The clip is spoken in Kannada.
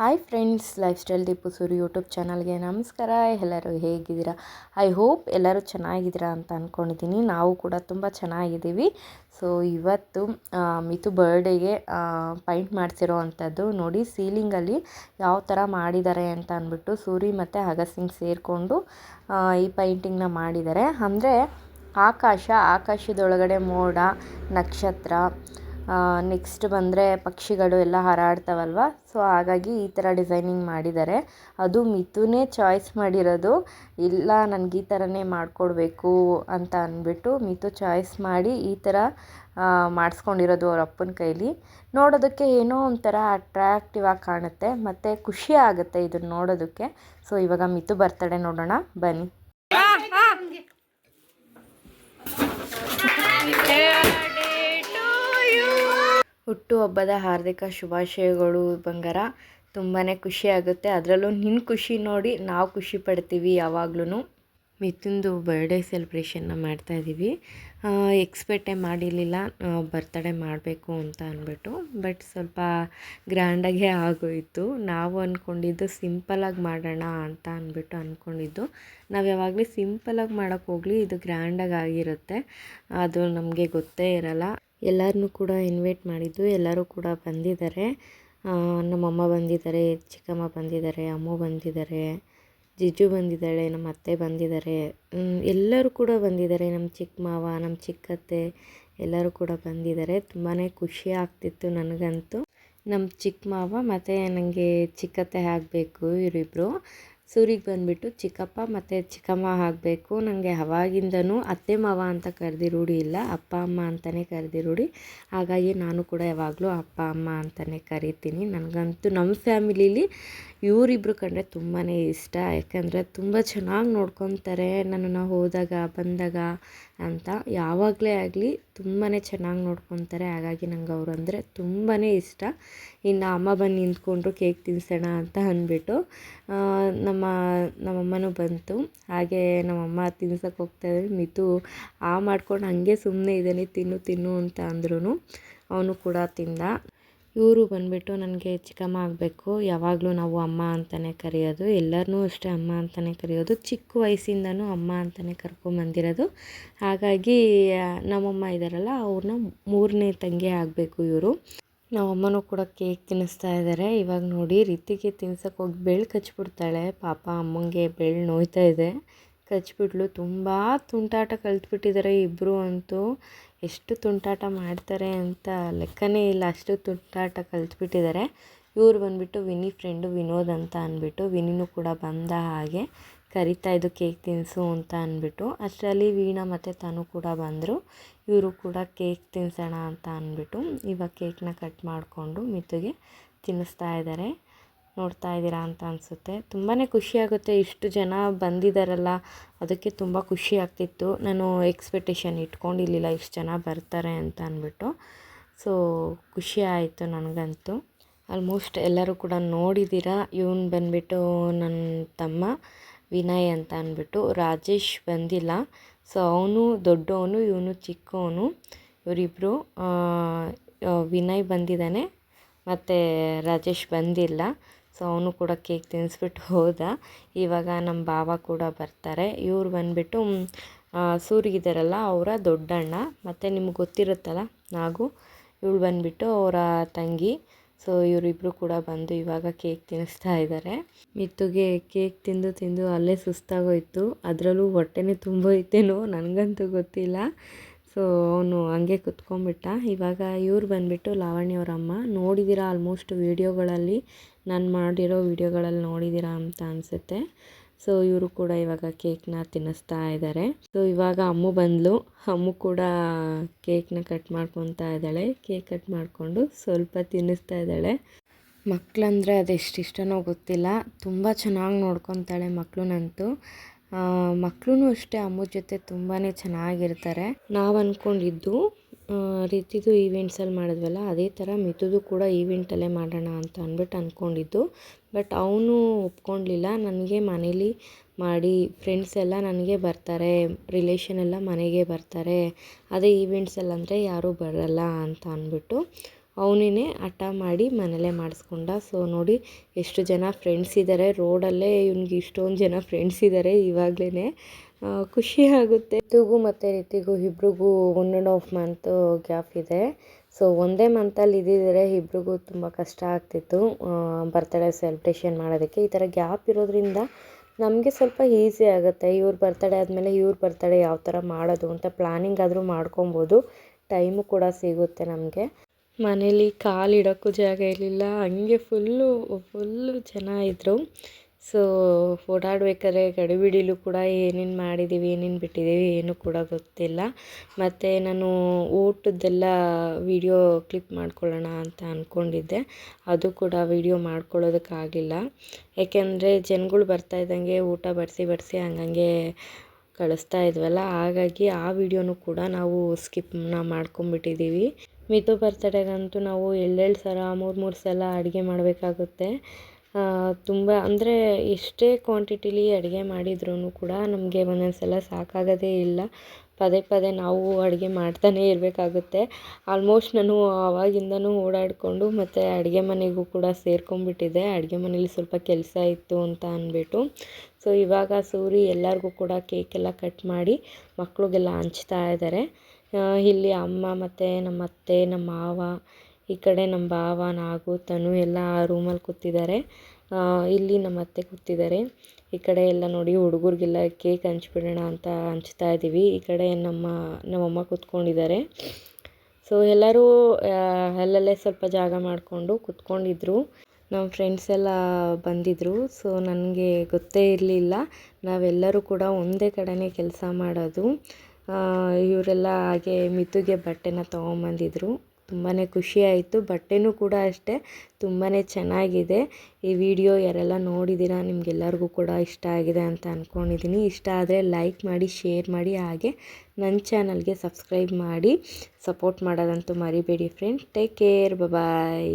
Hi friends lifestyle Deepu Suri YouTube ಚಾನಲ್ಗೆ ನಮಸ್ಕಾರ. ಎಲ್ಲರೂ ಹೇಗಿದ್ದೀರಾ? ಐ ಹೋಪ್ ಎಲ್ಲರೂ ಚೆನ್ನಾಗಿದ್ದೀರಾ ಅಂತ ಅಂದ್ಕೊಂಡಿದ್ದೀನಿ ನಾವು ಕೂಡ ತುಂಬ ಚೆನ್ನಾಗಿದ್ದೀವಿ. ಸೊ ಇವತ್ತು ಮಿತು ಬರ್ಡೇಗೆ ಪೈಂಟ್ ಮಾಡಿಸಿರೋ ಅಂಥದ್ದು. ನೋಡಿ ಸೀಲಿಂಗಲ್ಲಿ ಯಾವ ಥರ ಮಾಡಿದ್ದಾರೆ ಅಂತ ಅಂದ್ಬಿಟ್ಟು ಸೂರಿ ಮತ್ತು ಅಗಸಿಂಗ್ ಸಿಂಗ್ ಸೇರಿಕೊಂಡು ಈ ಪೈಂಟಿಂಗ್ನ ಮಾಡಿದ್ದಾರೆ. ಅಂದರೆ, ಆಕಾಶ, ಆಕಾಶದೊಳಗಡೆ ಮೋಡ, ನಕ್ಷತ್ರ ನೆಕ್ಸ್ಟ್ ಬಂದರೆ ಪಕ್ಷಿಗಳು ಎಲ್ಲ ಹಾರಾಡ್ತಾವಲ್ವ? ಸೊ ಹಾಗಾಗಿ ಈ ಥರ ಡಿಸೈನಿಂಗ್ ಮಾಡಿದ್ದಾರೆ. ಅದು ಮಿಥುನೇ ಚಾಯ್ಸ್ ಮಾಡಿರೋದು. ಇಲ್ಲ, ನನಗೆ ಈ ಥರನೇ ಮಾಡಿಕೊಡ್ಬೇಕು ಅಂತ ಅಂದ್ಬಿಟ್ಟು ಮಿತು ಚಾಯ್ಸ್ ಮಾಡಿ ಈ ಥರ ಮಾಡಿಸ್ಕೊಂಡಿರೋದು ಅವ್ರ ಅಪ್ಪನ ಕೈಲಿ. ನೋಡೋದಕ್ಕೆ ಏನೋ ಒಂಥರ ಅಟ್ರಾಕ್ಟಿವ್ ಆಗಿ ಕಾಣುತ್ತೆ, ಮತ್ತು ಖುಷಿ ಆಗುತ್ತೆ ಇದನ್ನು ನೋಡೋದಕ್ಕೆ. ಸೊ ಇವಾಗ ಮಿತು ಬರ್ತಡೆ ನೋಡೋಣ, ಬನ್ನಿ. ಹುಟ್ಟುಹಬ್ಬದ ಹಾರ್ದಿಕ ಶುಭಾಶಯಗಳು ಬಂಗಾರ. ತುಂಬಾ ಖುಷಿ ಆಗುತ್ತೆ. ಅದರಲ್ಲೂ ನಿನ್ನ ಖುಷಿ ನೋಡಿ ನಾವು ಖುಷಿ ಪಡ್ತೀವಿ ಯಾವಾಗ್ಲೂ ಮಿಥುನ್ದು ಬರ್ಡೇ ಸೆಲೆಬ್ರೇಷನ್ನ ಮಾಡ್ತಾಯಿದ್ದೀವಿ ಎಕ್ಸ್ಪೆಕ್ಟೇ ಮಾಡಿರಲಿಲ್ಲ. ಬರ್ತಡೇ ಮಾಡಬೇಕು ಅಂತ ಅಂದ್ಬಿಟ್ಟು ಬಟ್ ಸ್ವಲ್ಪ ಗ್ರ್ಯಾಂಡಾಗೆ ಆಗೋಯಿತು. ನಾವು ಅಂದ್ಕೊಂಡಿದ್ದು ಸಿಂಪಲಾಗಿ ಮಾಡೋಣ ಅಂತ ಅಂದ್ಬಿಟ್ಟು ಅಂದ್ಕೊಂಡಿದ್ದು ನಾವು ಯಾವಾಗಲೂ ಸಿಂಪಲಾಗಿ ಮಾಡೋಕ್ಕೆ ಹೋಗಲಿ. ಇದು ಗ್ರ್ಯಾಂಡಾಗಿ ಆಗಿರುತ್ತೆ. ಅದು ನಮಗೆ ಗೊತ್ತೇ ಇರಲ್ಲ. ಎಲ್ಲರನ್ನೂ ಕೂಡ ಇನ್ವೈಟ್ ಮಾಡಿದ್ದು, ಎಲ್ಲರೂ ಕೂಡ ಬಂದಿದ್ದಾರೆ. ನಮ್ಮಮ್ಮ ಬಂದಿದ್ದಾರೆ, ಚಿಕ್ಕಮ್ಮ ಬಂದಿದ್ದಾರೆ, ಅಮ್ಮ ಬಂದಿದ್ದಾರೆ ಜಿಜ್ಜು ಬಂದಿದ್ದಾಳೆ, ನಮ್ಮ ಅತ್ತೆ ಬಂದಿದ್ದಾರೆ. ಎಲ್ಲರೂ ಕೂಡ ಬಂದಿದ್ದಾರೆ. ನಮ್ಮ ಚಿಕ್ಕ ಮಾವ, ನಮ್ಮ ಚಿಕ್ಕತ್ತೆ ಎಲ್ಲರೂ ಕೂಡ ಬಂದಿದ್ದಾರೆ. ತುಂಬಾ ಖುಷಿ ಆಗ್ತಿತ್ತು ನನಗಂತೂ. ನಮ್ಮ ಚಿಕ್ಕ ಮಾವ ಮತ್ತು ನನಗೆ ಚಿಕ್ಕತ್ತೆ ಆಗಬೇಕು ಇವರಿಬ್ಬರು ಸೂರಿಗೆ ಬಂದುಬಿಟ್ಟು, ಚಿಕ್ಕಪ್ಪ, ಮತ್ತು ಚಿಕ್ಕಮ್ಮ ಆಗಬೇಕು. ನನಗೆ ಅವಾಗಿಂದನೂ ಅತ್ತೆ, ಮಾವ ಅಂತ ಕರೆದಿ ರೂಢಿ ಇಲ್ಲ. ಅಪ್ಪ, ಅಮ್ಮ ಅಂತಲೇ ಕರೆದಿ ರೂಢಿ. ಹಾಗಾಗಿ ನಾನು ಕೂಡ ಯಾವಾಗಲೂ ಅಪ್ಪ, ಅಮ್ಮ ಅಂತಲೇ ಕರಿತೀನಿ. ನನಗಂತೂ ನಮ್ಮ ಫ್ಯಾಮಿಲೀಲಿ ಇವರಿಬ್ರು ಕಂಡ್ರೆ ತುಂಬಾ ಇಷ್ಟ. ಯಾಕಂದರೆ ತುಂಬ ಚೆನ್ನಾಗಿ ನೋಡ್ಕೊತಾರೆ ನನ್ನನ್ನು ಹೋದಾಗ, ಬಂದಾಗ ಅಂತ. ಯಾವಾಗಲೇ ಆಗಲಿ ತುಂಬಾ ಚೆನ್ನಾಗಿ ನೋಡ್ಕೊತಾರೆ. ಹಾಗಾಗಿ ನಂಗೆ ಅವರು ಅಂದರೆ ತುಂಬಾ ಇಷ್ಟ. ಇನ್ನು ಅಮ್ಮ ಬಂದು ನಿಂತ್ಕೊಂಡ್ರು ಕೇಕ್ ತಿನ್ಸೋಣ ಅಂತ ಅಂದ್ಬಿಟ್ಟು ನಮ್ಮ ನಮ್ಮಮ್ಮನೂ ಬಂತು. ಹಾಗೆ ನಮ್ಮಮ್ಮ ತಿನ್ಸಕ್ಕೆ ಹೋಗ್ತಾಯಿದ್ರೆ ಮಿತು, ಆ ಮಾಡ್ಕೊಂಡು ಹಾಗೆ ಸುಮ್ಮನೆ ಇದ್ದಾನೆ ತಿನ್ನು ತಿನ್ನು ಅಂತ ಅಂದ್ರೂ ಅವನು ಕೂಡ ತಿಂದ. ಇವರು ಬಂದುಬಿಟ್ಟು ನನಗೆ ಚಿಕ್ಕಮ್ಮ ಆಗಬೇಕು, ಯಾವಾಗಲೂ ನಾವು ಅಮ್ಮ ಅಂತಲೇ ಕರೆಯೋದು ಎಲ್ಲರನ್ನೂ ಅಷ್ಟೇ ಅಮ್ಮ ಅಂತಲೇ ಕರೆಯೋದು, ಚಿಕ್ಕ ವಯಸ್ಸಿಂದನೂ ಅಮ್ಮ ಅಂತಲೇ ಕರ್ಕೊಂಬಂದಿರೋದು ಹಾಗಾಗಿ ನಮ್ಮಮ್ಮ ಇದ್ದಾರಲ್ಲ ಅವ್ರನ್ನ ಮೂರನೇ ತಂಗಿ ಆಗಬೇಕು ಇವರು. ನಮ್ಮಮ್ಮನೂ ಕೂಡ ಕೇಕ್ ತಿನ್ನಿಸ್ತಾ ಇದ್ದಾರೆ ಇವಾಗ ನೋಡಿ ರೀತಿಗೆ ತಿನ್ಸೋಕ್ಕೆ ಹೋಗಿ ಬೆಳ್ಳು ಕಚ್ಬಿಡ್ತಾಳೆ. ಪಾಪ ಅಮ್ಮಂಗೆ ಬೆಳ್ಳು ನೋಯ್ತಾ ಇದೆ. ಕಚ್ಬಿಟ್ಲು ತುಂಬ ತುಂಟಾಟ ಕಲ್ತ್ಬಿಟ್ಟಿದ್ದಾರೆ ಇಬ್ಬರು ಅಂತೂ. ಎಷ್ಟು ತುಂಟಾಟ ಮಾಡ್ತಾರೆ ಅಂತ ಲೆಕ್ಕನೇ ಇಲ್ಲ. ಅಷ್ಟು ತುಂಟಾಟ ಕಲ್ತ್ಬಿಟ್ಟಿದ್ದಾರೆ ಇವ್ರು ಬಂದುಬಿಟ್ಟು ವಿನಿ ಫ್ರೆಂಡು ವಿನೋದ್ ಅಂತ ಅಂದ್ಬಿಟ್ಟು, ವಿನಿನೂ ಕೂಡ ಬಂದ ಹಾಗೆ ಕರಿತಾ ಇದ್ದು ಕೇಕ್ ತಿನ್ನಿಸು ಅಂತ ಅಂದ್ಬಿಟ್ಟು. ಅಷ್ಟರಲ್ಲಿ ವೀಣಾ ಮತ್ತು ತಾನು ಕೂಡ ಬಂದರು. ಇವರು ಕೂಡ ಕೇಕ್ ತಿನ್ನಿಸೋಣ ಅಂತ ಅಂದ್ಬಿಟ್ಟು ಇವಾಗ ಕೇಕ್ನ ಕಟ್ ಮಾಡಿಕೊಂಡು ಮಿತುಗೆ ತಿನ್ನಿಸ್ತಾ ಇದ್ದಾರೆ ನೋಡ್ತಾ ಇದ್ದೀರಾ ಅಂತ ಅನಿಸುತ್ತೆ. ತುಂಬಾ ಖುಷಿಯಾಗುತ್ತೆ ಇಷ್ಟು ಜನ ಬಂದಿದ್ದಾರಲ್ಲ ಅದಕ್ಕೆ ತುಂಬ ಖುಷಿ ಆಗ್ತಿತ್ತು. ನಾನು ಎಕ್ಸ್ಪೆಕ್ಟೇಷನ್ ಇಟ್ಕೊಂಡಿರಲಿಲ್ಲ ಇಷ್ಟು ಜನ ಬರ್ತಾರೆ ಅಂತ ಅಂದ್ಬಿಟ್ಟು ಸೊ ಖುಷಿ ಆಯಿತು ನನಗಂತೂ. ಆಲ್ಮೋಸ್ಟ್ ಎಲ್ಲರೂ ಕೂಡ ನೋಡಿದ್ದೀರಾ ಇವನು ಬಂದುಬಿಟ್ಟು ನನ್ನ ತಮ್ಮ ವಿನಯ್ ಅಂತ ಅಂದ್ಬಿಟ್ಟು ರಾಜೇಶ್ ಬಂದಿಲ್ಲ. ಸೊ ಅವನು ದೊಡ್ಡವನು, ಇವನು ಚಿಕ್ಕವನು. ಇವರಿಬ್ಬರು ವಿನಯ್ ಬಂದಿದ್ದಾನೆ. ಮತ್ತು ರಾಜೇಶ್ ಬಂದಿಲ್ಲ. ಸೊ ಅವನು ಕೂಡ ಕೇಕ್ ತಿನ್ನಿಸ್ಬಿಟ್ಟು ಹೋದ. ಇವಾಗ ನಮ್ಮ ಭಾವ ಕೂಡ ಬರ್ತಾರೆ. ಇವ್ರು ಬಂದುಬಿಟ್ಟು ಸೂರಿಗಿದ್ದಾರಲ್ಲ ಅವರ ದೊಡ್ಡಣ್ಣ. ಮತ್ತು ನಿಮ್ಗೆ ಗೊತ್ತಿರುತ್ತಲ್ಲ, ನಾಗು, ಇವಳು ಬಂದುಬಿಟ್ಟು ಅವರ ತಂಗಿ. ಸೊ ಇವರಿಬ್ಬರು ಕೂಡ ಬಂದು ಇವಾಗ ಕೇಕ್ ತಿನ್ನಿಸ್ತಾ ಇದ್ದಾರೆ ಮಿತ್ತುಗೆ ಕೇಕ್ ತಿಂದು ತಿಂದು ಅಲ್ಲೇ ಸುಸ್ತಾಗೋಯ್ತು. ಅದರಲ್ಲೂ ಹೊಟ್ಟೆನೇ ತುಂಬೋಯ್ತೇನೋ, ನನಗಂತೂ ಗೊತ್ತಿಲ್ಲ. ಸೊ ಅವನು ಹಂಗೆ ಕುತ್ಕೊಂಡ್ಬಿಟ್ಟ. ಇವಾಗ ಇವ್ರು ಬಂದುಬಿಟ್ಟು ಲಾವಣ್ಯವರಮ್ಮ ನೋಡಿದ್ದೀರಾ ಆಲ್ಮೋಸ್ಟ್ ವೀಡಿಯೋಗಳಲ್ಲಿ ನಾನು ಮಾಡಿರೋ ವಿಡಿಯೋಗಳಲ್ಲಿ ನೋಡಿದ್ದೀರಾ ಅಂತ ಅನಿಸುತ್ತೆ. ಸೊ ಇವರು ಕೂಡ ಇವಾಗ ಕೇಕ್ನ ತಿನ್ನಿಸ್ತಾ ಇದ್ದಾರೆ ಸೊ ಇವಾಗ ಅಮ್ಮು ಬಂದಳು ಅಮ್ಮು ಕೂಡ ಕೇಕ್ನ ಕಟ್ ಮಾಡ್ಕೊತಾ ಇದ್ದಾಳೆ. ಕೇಕ್ ಕಟ್ ಮಾಡಿಕೊಂಡು ಸ್ವಲ್ಪ ತಿನ್ನಿಸ್ತಾ ಇದ್ದಾಳೆ. ಮಕ್ಕಳಂದರೆ ಅದೆಷ್ಟಿಷ್ಟನೋ ಗೊತ್ತಿಲ್ಲ. ತುಂಬ ಚೆನ್ನಾಗಿ ನೋಡ್ಕೊತಾಳೆ ಮಕ್ಕಳನ್ನಂತೂ ಮಕ್ಕಳೂ ಅಷ್ಟೇ ಅಮ್ಮ ಜೊತೆ ತುಂಬಾ ಚೆನ್ನಾಗಿರ್ತಾರೆ. ನಾವು ಅಂದ್ಕೊಂಡಿದ್ದು ರೀತಿದು ಈವೆಂಟ್ಸಲ್ಲಿ ಮಾಡಿದ್ವಲ್ಲ, ಅದೇ ಥರ ಮಿತುದು ಕೂಡ ಈವೆಂಟಲ್ಲೇ ಮಾಡೋಣ ಅಂತ ಅಂದ್ಬಿಟ್ಟು ಅಂದ್ಕೊಂಡಿದ್ದು ಬಟ್ ಅವನು ಒಪ್ಕೊಳ್ಲಿಲ್ಲ ನನಗೆ ಮನೇಲಿ ಮಾಡಿ ಫ್ರೆಂಡ್ಸ್ ಎಲ್ಲ ನನಗೆ ಬರ್ತಾರೆ ರಿಲೇಷನ್ ಎಲ್ಲ ಮನೆಗೆ ಬರ್ತಾರೆ, ಅದೇ ಈವೆಂಟ್ಸಲ್ಲಿ ಅಂದರೆ ಯಾರೂ ಬರಲ್ಲ ಅಂತ ಅಂದ್ಬಿಟ್ಟು ಅವನೇ ಹಠ ಮಾಡಿ ಮನೇಲೇ ಮಾಡಿಸ್ಕೊಂಡ. ಸೊ ನೋಡಿ, ಎಷ್ಟು ಜನ ಫ್ರೆಂಡ್ಸ್ ಇದ್ದಾರೆ ರೋಡಲ್ಲೇ ಇವ್ನಿಗೆ ಇಷ್ಟೊಂದು ಜನ ಫ್ರೆಂಡ್ಸ್ ಇದ್ದಾರೆ ಇವಾಗಲೇ ಖುಷಿ ಆಗುತ್ತೆ. ತೂಗು ಮತ್ತು ರೀತಿಗೂ ಇಬ್ರಿಗೂ one and half month gap ಇದೆ. ಸೊ ಒಂದೇ ಮಂತಲ್ಲಿ ಇದ್ದಿದ್ದರೆ ಇಬ್ರಿಗೂ ತುಂಬ ಕಷ್ಟ ಆಗ್ತಿತ್ತು. ಬರ್ತಡೇ ಸೆಲೆಬ್ರೇಷನ್ ಮಾಡೋದಕ್ಕೆ. ಈ ಥರ ಗ್ಯಾಪ್ ಇರೋದ್ರಿಂದ ನಮಗೆ ಸ್ವಲ್ಪ ಈಸಿ ಆಗುತ್ತೆ. ಇವ್ರ ಬರ್ತಡೇ ಆದಮೇಲೆ ಇವ್ರ ಬರ್ತಡೇ ಯಾವ ಥರ ಮಾಡೋದು ಅಂತ ಪ್ಲ್ಯಾನಿಂಗ್ ಆದರೂ ಮಾಡ್ಕೊಬೋದು. ಟೈಮು ಕೂಡ ಸಿಗುತ್ತೆ ನಮಗೆ. ಮನೇಲಿ ಕಾಲಿಡೋಕ್ಕೂ ಜಾಗ ಇರಲಿಲ್ಲ. ಹಂಗೆ ಫುಲ್ಲು ಫುಲ್ಲು ಜನ ಇದ್ದರು ಸೊ ಓಡಾಡ್ಬೇಕಾದ್ರೆ ಗಡಿಬಿಡಿಲು ಕೂಡ ಏನೇನು ಮಾಡಿದ್ದೀವಿ ಏನೇನು ಬಿಟ್ಟಿದ್ದೀವಿ ಏನೂ ಕೂಡ ಗೊತ್ತಿಲ್ಲ. ಮತ್ತು ನಾನು ಊಟದ್ದೆಲ್ಲ ವೀಡಿಯೋ ಕ್ಲಿಪ್ ಮಾಡ್ಕೊಳ್ಳೋಣ ಅಂತ ಅಂದ್ಕೊಂಡಿದ್ದೆ ಅದು ಕೂಡ ವೀಡಿಯೋ ಮಾಡ್ಕೊಳ್ಳೋದಕ್ಕಾಗಿಲ್ಲ. ಯಾಕೆಂದರೆ ಜನಗಳು ಬರ್ತಾ ಇದ್ದಂಗೆ ಊಟ ಬಡಿಸಿ ಬಡಿಸಿ ಹಂಗಂಗೆ ಕಳಿಸ್ತಾ ಇದ್ವಲ್ಲ, ಹಾಗಾಗಿ ಆ ವಿಡಿಯೋನೂ ಕೂಡ ನಾವು ಸ್ಕಿಪ್ನ ಮಾಡ್ಕೊಂಬಿಟ್ಟಿದ್ದೀವಿ ಮಿತು ಬರ್ತಡೇಗಂತೂ ನಾವು ಎಳ್ಳೆಳ್ಳು ಸಲ ಮೂರು ಮೂರು ಸಲ ಅಡುಗೆ ಮಾಡಬೇಕಾಗುತ್ತೆ. ತುಂಬ ಅಂದರೆ ಎಷ್ಟೇ ಕ್ವಾಂಟಿಟಿಲಿ ಅಡುಗೆ ಮಾಡಿದ್ರೂ ಕೂಡ ನಮಗೆ ಒಂದೊಂದು ಸಲ ಸಾಕಾಗೋದೇ ಇಲ್ಲ. ಪದೇ ಪದೇ ನಾವು ಅಡುಗೆ ಮಾಡ್ತಾನೇ ಇರಬೇಕಾಗುತ್ತೆ. ಆಲ್ಮೋಸ್ಟ್ ನಾನು ಆವಾಗಿಂದನೂ ಓಡಾಡಿಕೊಂಡು ಮತ್ತು ಅಡುಗೆ ಮನೆಗೂ ಕೂಡ ಸೇರ್ಕೊಂಡ್ಬಿಟ್ಟಿದ್ದೆ. ಅಡುಗೆ ಮನೇಲಿ ಸ್ವಲ್ಪ ಕೆಲಸ ಇತ್ತು ಅಂತ ಅಂದ್ಬಿಟ್ಟು ಸೊ ಇವಾಗ ಸೂರಿ ಎಲ್ಲರಿಗೂ ಕೂಡ ಕೇಕೆಲ್ಲ ಕಟ್ ಮಾಡಿ ಮಕ್ಕಳಿಗೆಲ್ಲ ಹಂಚ್ತಾ ಇದ್ದಾರೆ ಇಲ್ಲಿ ಅಮ್ಮ ಮತ್ತು ನಮ್ಮ ಅತ್ತೆ ನಮ್ಮ ಮಾವ ಈ ಕಡೆ ನಮ್ಮ ಭಾವ, ನಾಗು, ತನು ಎಲ್ಲ ಆ ರೂಮಲ್ಲಿ ಕೂತಿದ್ದಾರೆ. ಇಲ್ಲಿ ನಮ್ಮ ಅತ್ತೆ ಕೂತಿದ್ದಾರೆ. ಈ ಕಡೆ ಎಲ್ಲ ನೋಡಿ ಹುಡುಗರಿಗೆಲ್ಲ ಕೇಕ್ ಹಂಚ್ಬಿಡೋಣ ಅಂತ ಹಂಚ್ತಾ ಇದ್ದೀವಿ. ಈ ಕಡೆ ನಮ್ಮ, ನಮ್ಮಮ್ಮ ಕೂತ್ಕೊಂಡಿದ್ದಾರೆ. ಸೊ ಎಲ್ಲರೂ ಅಲ್ಲಲ್ಲೇ ಸ್ವಲ್ಪ ಜಾಗ ಮಾಡಿಕೊಂಡು ಕೂತ್ಕೊಂಡಿದ್ರು. ನಮ್ಮ ಫ್ರೆಂಡ್ಸ್ ಎಲ್ಲ ಬಂದಿದ್ದರು ಸೊ ನನಗೆ ಗೊತ್ತೇ ಇರಲಿಲ್ಲ. ನಾವೆಲ್ಲರೂ ಕೂಡ ಒಂದೇ ಕಡೆನೇ ಕೆಲಸ ಮಾಡೋದು. ಇವರೆಲ್ಲ ಹಾಗೆ ಮಿತುಗೆ ಬಟ್ಟೆನ ತೊಗೊಂಬಂದಿದ್ರು. ತುಂಬಾ ಖುಷಿ ಆಯಿತು ಬಟ್ಟೆನೂ ಕೂಡ ಅಷ್ಟೇ ತುಂಬಾ ಚೆನ್ನಾಗಿದೆ. ಈ ವಿಡಿಯೋ ಯಾರೆಲ್ಲ ನೋಡಿದ್ದೀರಾ, ನಿಮಗೆಲ್ಲರಿಗೂ ಕೂಡ ಇಷ್ಟ ಆಗಿದೆ ಅಂತ ಅಂದ್ಕೊಂಡಿದ್ದೀನಿ ಇಷ್ಟ ಆದರೆ ಲೈಕ್ ಮಾಡಿ, ಶೇರ್ ಮಾಡಿ, ಹಾಗೆ ನನ್ನ ಚಾನಲ್ಗೆ ಸಬ್ಸ್ಕ್ರೈಬ್ ಮಾಡಿ. ಸಪೋರ್ಟ್ ಮಾಡೋದಂತೂ ಮರಿಬೇಡಿ ಫ್ರೆಂಡ್. Take care. ಬಾಯ್